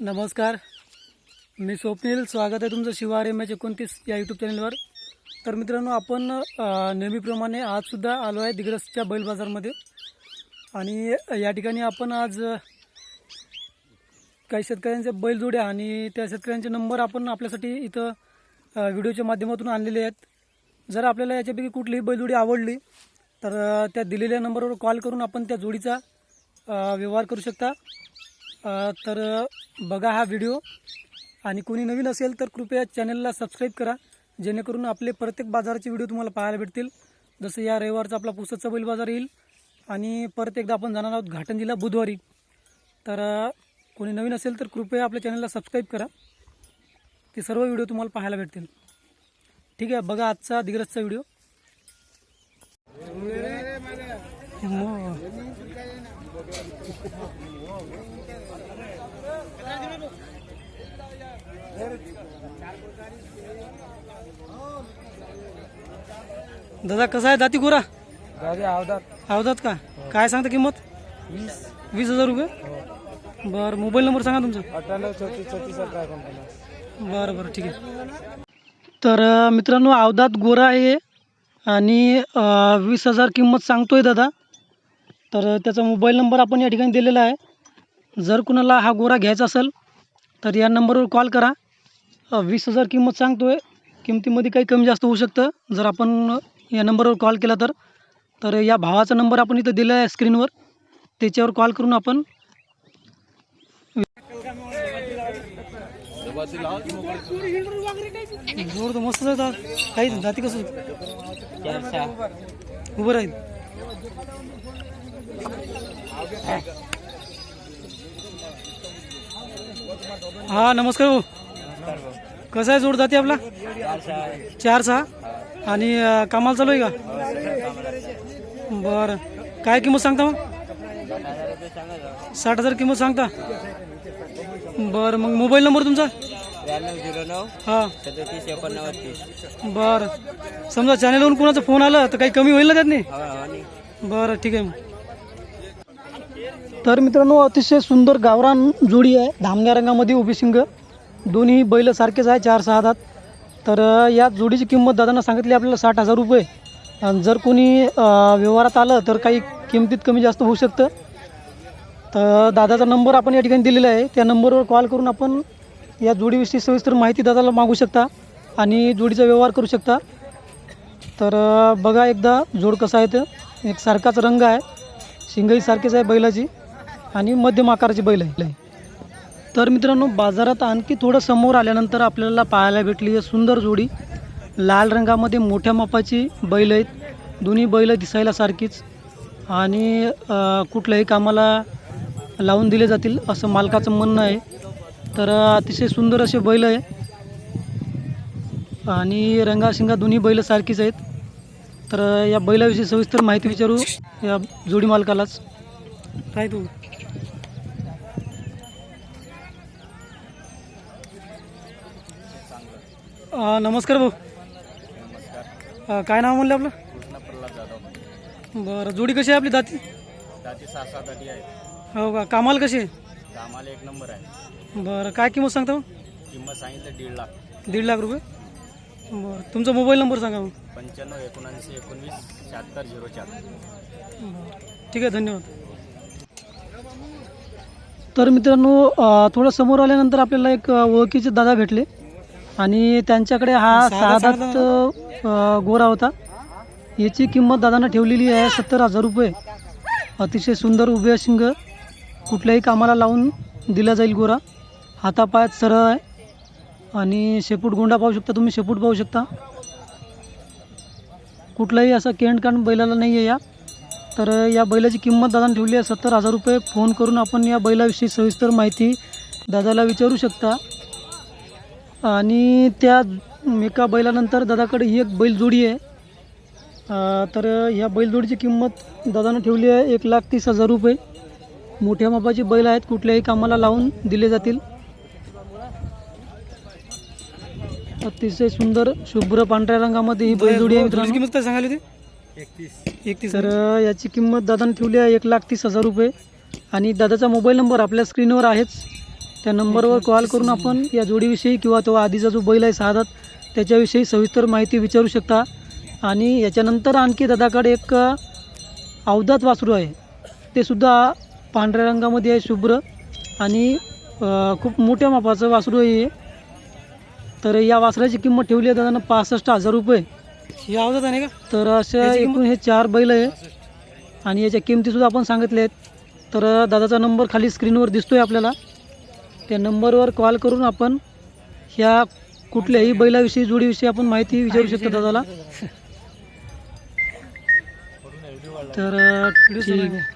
नमस्कार. मी स्वप्नील. स्वागत आहे तुमचं शिवार एम एच एकोणतीस या यूट्यूब चॅनलवर तर मित्रांनो आपण नेहमीप्रमाणे आजसुद्धा आलो आहे दिग्रसच्या बैल बाजारमध्ये. आणि या ठिकाणी आपण आज काही काही शेतकऱ्यांचे बैलजोड्या आणि त्या शेतकऱ्यांचे नंबर आपण आपल्यासाठी इथं व्हिडिओच्या माध्यमातून आणलेले आहेत. जर आपल्याला याच्यापैकी कुठलीही बैलजोडी आवडली तर त्या दिलेल्या नंबरवर कॉल करून आपण त्या जोडीचा व्यवहार करू शकता. तर बघा हा व्हिडिओ. आणि कोणी नवीन असेल तर कृपया चॅनलला सबस्क्राईब करा जेणेकरून आपले प्रत्येक बाजाराचे व्हिडिओ तुम्हाला पाहायला भेटतील. जसं या रविवारचा आपला पुसदचा बैल बाजार येईल. आणि परत एकदा आपण जाणार आहोत घाटन जिल्हा बुधवारी. तर कोणी नवीन असेल तर कृपया आपल्या चॅनलला सबस्क्राईब करा. ते सर्व व्हिडिओ तुम्हाला पाहायला भेटतील. ठीक आहे बघा आजचा दिग्रसचा व्हिडिओ. दादा कसा आहे दाती गोरा? गाडी आवदात. आवतात का? काय सांगता किंमत? वीस. वीस हजार रुपये? बरं मोबाईल नंबर सांगा तुमचा. अठ्ठ्याण्णव अठरा एकोणपन्नास. बरं बरं ठीक आहे. तर मित्रांनो अवधात गोरा आहे आणि वीस हजार किंमत सांगतोय दादा. तर त्याचा मोबाईल नंबर आपण या ठिकाणी दिलेला आहे. जर कुणाला हा गोरा घ्यायचा असेल तर या नंबरवर कॉल करा. वीस हजार किंमत सांगतोय. किमतीमध्ये काही कमी जास्त होऊ शकतं. जर आपण या नंबरवर कॉल केला तर तर या भावाचा नंबर आपण इथं दिला आहे स्क्रीनवर. त्याच्यावर कॉल करून आपण जोर तर मस्त जातात. काही जाती कसं? उभं राहील. हा नमस्कार भाऊ. कसा आहे जोड जाते आपला? चार सहा आणि कामाला चालू आहे का? बरं. काय किंमत सांगता मग? साठ हजार किंमत सांगता? बरं मग मोबाईल नंबर तुमचा? हां. बरं. समजा चॅनलवरून कोणाचा फोन आला तर काही कमी होईल ना त्यात नाही आणि? बरं ठीक आहे मग. तर मित्रांनो अतिशय सुंदर गावरान जोडी आहे. धामण्या रंगामध्ये उभी शिंग. दोन्ही बैल सारखेच आहे चार सहा दात. तर या जोडीची किंमत दादांना सांगितली आपल्याला साठ हजार रुपये. आणि जर कोणी व्यवहारात आलं तर काही किमतीत कमी जास्त होऊ शकतं. तर दादाचा नंबर आपण या ठिकाणी दिलेला आहे. त्या नंबरवर कॉल करून आपण या जोडीविषयी सविस्तर माहिती दादाला मागू शकता आणि जोडीचा व्यवहार करू शकता. तर बघा एकदा जोड कसा आहे तर एक सारखाच रंग आहे. शिंगही सारखेच आहे बैलाची. आणि मध्यम आकाराची बैल आहे. तर मित्रांनो बाजारात आणखी थोडं समोर आल्यानंतर आपल्याला पाहायला भेटली आहे सुंदर जोडी. लाल रंगामध्ये मोठ्या मापाची बैल आहेत. दोन्ही बैल दिसायला सारखीच. आणि कुठल्याही कामाला लावून दिले जातील असं मालकाचं म्हणणं आहे. तर अतिशय सुंदर असे बैल आहे. आणि रंगाशिंगा दोन्ही बैल सारखीच आहेत. तर या बैलाविषयी सविस्तर माहिती विचारू या जोडी मालकालाच. काय तू? नमस्कार भाऊ. काय नाव म्हणलं आपलं? कृष्ण प्रल्हाद जाधव बरं जोडी कशी आहे आपली दाती? दाती सहा सात अटी आहे हो का? कामाला कशी आहे? कामाला एक नंबर आहे. बरं काय किंमत सांगता मग किंमत सांगितलं दीड लाख. दीड लाख रुपये? बरं तुमचा मोबाईल नंबर सांगा मग. पंच्याण्णव एकोणऐंशी एकोणवीस शहात्तर झिरो चार. ठीक आहे धन्यवाद. तर मित्रांनो अ, थोडं समोर आल्यानंतर आपल्याला एक अ, ओळखीचे दादा भेटले. आणि त्यांच्याकडे हा सहादात गोरा होता. याची किंमत दादांना ठेवलेली आहे सत्तर हजार रुपये. अतिशय सुंदर उभे शिंग. कुठल्याही कामाला लावून दिला जाईल गोरा. हातापायात सरळ आहे. आणि शेपूट गोंडा पाहू शकता तुम्ही शेपूट पाहू शकता. कुठलाही असा केंडकांड बैलाला नाही आहे या. तर या बैलाची किंमत दादाने ठेवली आहे सत्तर हजार रुपये. फोन करून आपण या बैलाविषयी सविस्तर माहिती दादाला विचारू शकता. आणि त्या एका बैलानंतर दादाकडे ही एक बैलजोडी आहे. तर ह्या बैलजोडीची किंमत दादानं ठेवली आहे एक लाख तीस हजार रुपये. मोठ्या मापाची बैल आहेत कुठल्याही कामाला लावून दिले जातील. अतिशय सुंदर शुभ्र पांढऱ्या रंगामध्ये ही बैलजोडी आहे मित्रांनो. किंमत काय सांगायला होती? एकतीस. एकतीस तर याची किंमत दादाने ठेवली आहे एक लाख तीस हजार रुपये. आणि दादाचा मोबाईल नंबर आपल्या स्क्रीनवर आहेच. त्या नंबरवर कॉल करून आपण या जोडीविषयी किंवा तो आधीचा जो बैल आहे सहा त्याच्याविषयी सविस्तर माहिती विचारू शकता. आणि याच्यानंतर आणखी दादाकडे एक अवधात वासरू आहे. ते सुद्धा पांढऱ्या रंगामध्ये आहे शुभ्र आणि खूप मोठ्या मापाचं वासरू आहे. तर या वासराची किंमत ठेवली आहे दादानं पासष्ट हजार रुपये. ही आवडत आहे का? तर अशा एकूण हे चार बैल आहे. आणि याच्या किमतीसुद्धा आपण सांगितल्या आहेत. तर दादाचा नंबर खाली स्क्रीनवर दिसतोय आपल्याला. त्या नंबरवर कॉल करून आपण ह्या कुठल्याही बैलाविषयी जोडीविषयी आपण माहिती विचारू शकतो दादाला. तर ठीक. आहे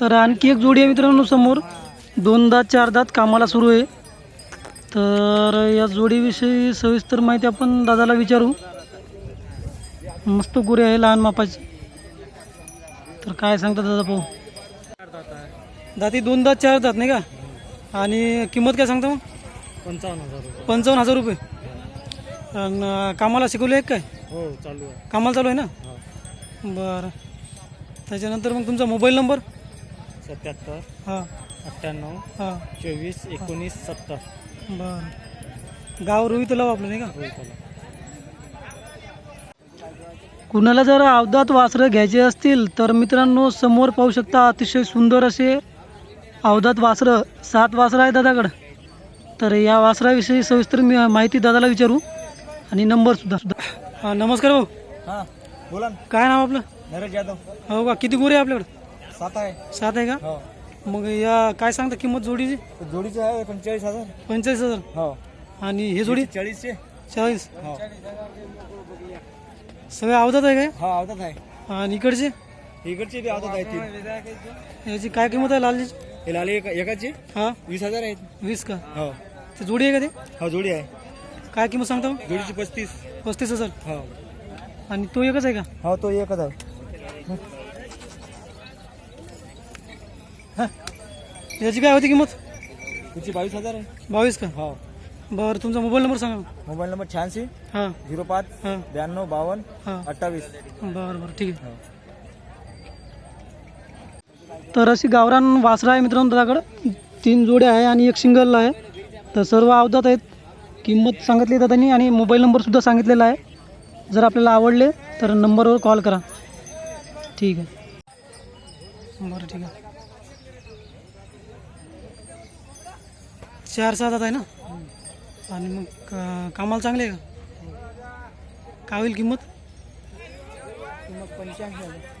तर आणखी एक जोडी आहे मित्रांनो समोर. दोन दात चार दात कामाला सुरू आहे. तर या जोडीविषयी सविस्तर माहिती आपण दादाला विचारू. मस्त गुरे आहे लहान मापाची. तर काय सांगता दादा पाहू दाती दोन दात चार दात नाही का? आणि किंमत काय सांगता मग? पंचावन्न हजार रुपये. पंचावन्न हजार रुपये. आणि कामाला शिकवले आहे काय? हो चालू आहे. कामाला चालू आहे ना? हो. बरं. त्याच्यानंतर मग तुमचा मोबाईल नंबर? सत्याहत्तर हां. अठ्ठ्याण्णव हां. चोवीस एकोणीस सत्तर. बरं. गाव रोहित तलाव आपलं नाही का? हो कुणाला जर अवधात वासरं घ्यायचे असतील तर मित्रांनो समोर पाहू शकता अतिशय सुंदर असे अवधात वासरं सात वासरं आहे दादाकडं. तर या वासराविषयी सविस्तर मी माहिती दादाला विचारू आणि नंबरसुद्धा सुद्धा नमस्कार भाऊ. हां बोला ना. काय नाव आपलं? नरेश यादव. हो का? किती गुरे आहे आपल्याकडं? सात आहे. सात आहे का? हो. मग या काय सांगता किंमत जोडीची? जोडीचे आहे पंचेचाळीस हजार. पंचेचाळीस हजार. हो. आणि हे जोडी? चाळीसचे चाळीस. हो. सगळे अवधात आहे काय? हो आवडत आहे. आणि इकडचे? इकडचे बी आवडत आहे याची काय किंमत आहे लालची हे लाली एक एकाचे? हां. वीस हजार आहेत. वीस का? हो. ते जोडी आहे का ते? हो जोडी आहे. काय किंमत सांगता? जोडीची पस्तीस. पस्तीस हजार. हो. आणि तो एकच आहे का? हो तो एकच आहे. याची काय होती किंमत? तिची बावीस हजार आहे. बावीस का? हो. बरं तुमचा मोबाईल नंबर सांगा. मोबाईल नंबर शहाऐंशी हां. झिरो पाच हां. ब्याण्णव बावन्न हां. अठ्ठावीस. बरं बरं ठीक आहे. तर अशी गावरान वासरं आहे मित्रांनो दादाकडं तीन जोड्या आहे आणि एक सिंगल आहे. तर सर्व अवजात आहेत. किंमत सांगितली दादांनी आणि मोबाईल नंबरसुद्धा सांगितलेला आहे. जर आपल्याला आवडले तर नंबरवर कॉल करा. ठीक आहे. बरं ठीक आहे. चार सात आहे ना? आणि मग कामाला चांगले आहे का? काय होईल किंमत पंच्याऐंशी हजार.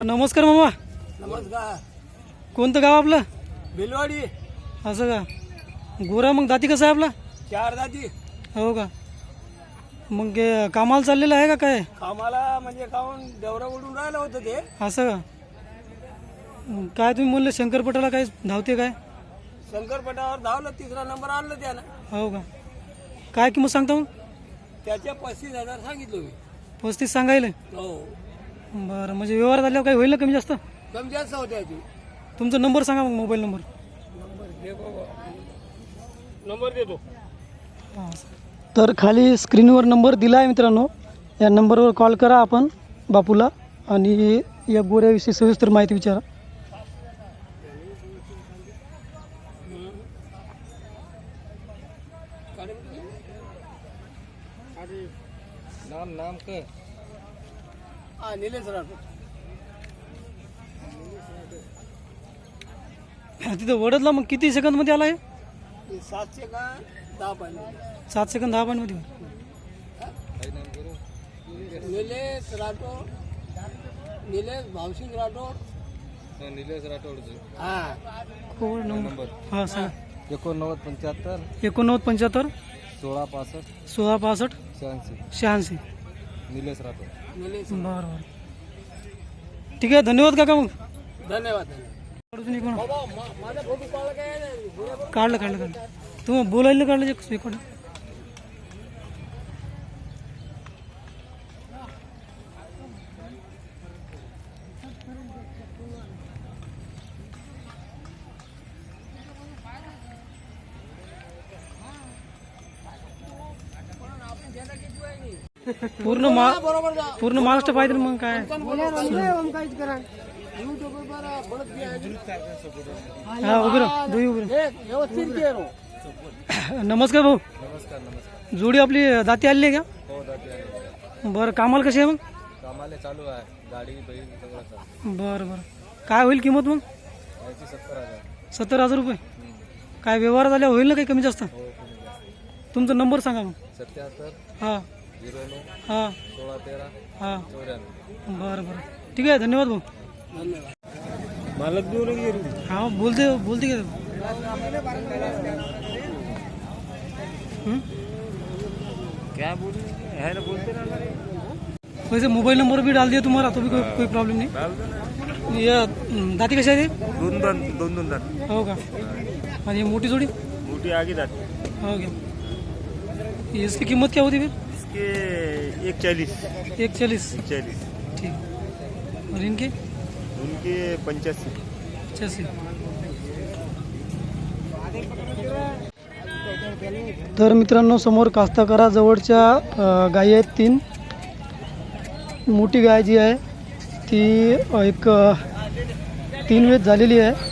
नमस्कार मामा. नमस्कार. कोणतं गाव आपलं? बेलवाडी असं का? गोरा मग दाती कसं आहे आपला? चार जाती हो का? मग हे कामाला चाललेलं आहे का काय? कामाला म्हणजे काहून देवरा उडून राहिलं होतं ते. असं का? मग काय तुम्ही म्हणलं शंकरपटाला काय धावते काय? शंकरपटावर धावलं तिसरा नंबर आणलं त्यानं. हो का? काय किंमत सांगता मग? त्याच्या पस्तीस हजार सांगितलं मी. पस्तीस सांगायला? हो. बरं म्हणजे व्यवहार झाल्यावर काही होईल ना कमी जास्त? कमी जास्त होत्या ती तुमचा नंबर सांगा मग मोबाईल नंबर. नंबर देतो. तर खाली स्क्रीनवर नंबर दिला आहे मित्रांनो. या नंबरवर कॉल करा आपण बापूला आणि या गोऱ्याविषयी सविस्तर माहिती विचारा. नाम नाम काय हा निलेश राठोड. तिथं वडदला मग किती सेकंदमध्ये आला आहे सातशे का दहा पाहिजे सात सेकंद दहा पॉईंटमध्ये. निलेश राठोड निलेश भावसिंग राठोड. निलेश राठोड हा. नंबर. हां सांगा एकोणनव्वद पंच्याहत्तर. एकोणनव्वद पंच्याहत्तर. सोळा पासष्ट. सोळा पासष्ट. शहाऐंशी. शहाऐंशी. निलेश राठोड. बरं बरं. ठीक आहे धन्यवाद काका मग. धन्यवाद काढला काढलं काढलं काढलं. तू बोलायला काढलं जे रेकॉर्ड पूर्ण मा पूर्ण महाराष्ट्र पाहिजे मग काय. हा उभे दोघी उभे. नमस्कार भाऊ. नमस्कार नमस्कार जोडी आपली दाती आली आहे का? बरं कामाला कशी आहे मग? कामाला चालू आहे गाडी बरं बरं. काय होईल किंमत मग? सत्तर हजार रुपये. काय व्यवहार झाल्या होईल ना काही कमी जास्त कमी जास्त? तुमचा नंबर सांगा मग. सत्याहत्तर. हां. झिरो नऊ हाँ सोळा तेरा हाँ चौऱ्याण्णव बरं बरं ठीक आहे धन्यवाद भाऊ मालक देऊ हा बोलते बोलते क्या? क्या बोल है ना बोलते ना वैसे मोबाईल नंबर भी डाल दिया तुम्हारा तो भी कोई कोई प्रॉब्लम नहीं ये दाती कशा आहे ते? दोन दोन दोन दोन दात हो का आणि ही मोठी जोडी मोठी आगे दात हो इसकी कीमत क्या होती फिर इसके एक चालीस एक चालीस चालीस ठीक. और इनके? उनके पंच्याऐंशी. पचासी. तर मित्रांनो समोर कास्तकाराजवळच्या गायी आहेत तीन. मोठी गाय जी आहे ती एक तीन वेत झालेली आहे.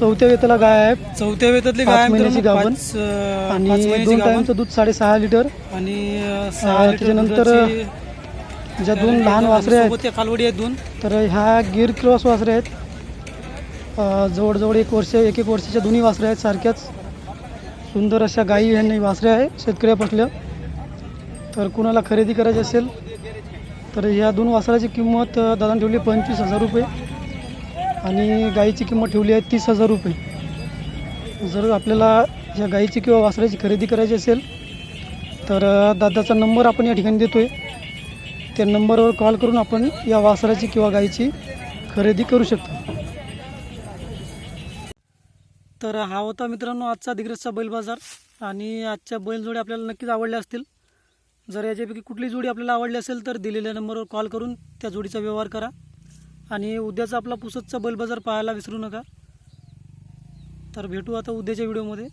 चौथ्या वेताला गाय आहे. चौथ्या वेतातली पाच गाय महिन्याची मित्रांनो, गाभण. पाच, अं, पाच आणि महिन्याची दोन गाभण. दूध साडेसहा लिटर. आणि अं, अं, सहा लिटर त्याच्यानंतर दुधाची ज्या दोन लहान वासरे आहेत. सोबत त्या कालवडी आहेत दोन. तर ह्या गिर क्रॉस वासरे आहेत. अ, जवळजवळ एक वर्ष एक एक वर्षाच्या दोन्ही वासरे आहेत सारख्याच. सुंदर अशा गायी ह्यांनी वासरे आहे शेतकऱ्यापासल्या तर कुणाला खरेदी करायची असेल तर ह्या दोन वासराची किंमत अ, दादाने ठेवली पंचवीस हजार रुपये. आणि गाईची किंमत ठेवली आहे तीस हजार रुपये. जर आपल्याला या गाईची किंवा वासराची खरेदी करायची असेल तर दादाचा नंबर आपण या ठिकाणी देतो आहे त्या नंबरवर कॉल करून आपण या वासराची किंवा गाईची खरेदी करू शकतो. तर हा होता मित्रांनो आजचा दिग्रसचा बैल बाजार. आणि आजच्या बैलजोडी आपल्याला नक्कीच आवडल्या असतील. जर याच्यापैकी कुठली जोडी आपल्याला आवडली असेल तर दिलेल्या नंबरवर कॉल करून त्या जोडीचा व्यवहार करा. आणि उद्याचा आपला पुसतचा बैल बाजार पाहायला विसरू नका. तर भेटू आता उद्याच्या व्हिडिओमध्ये.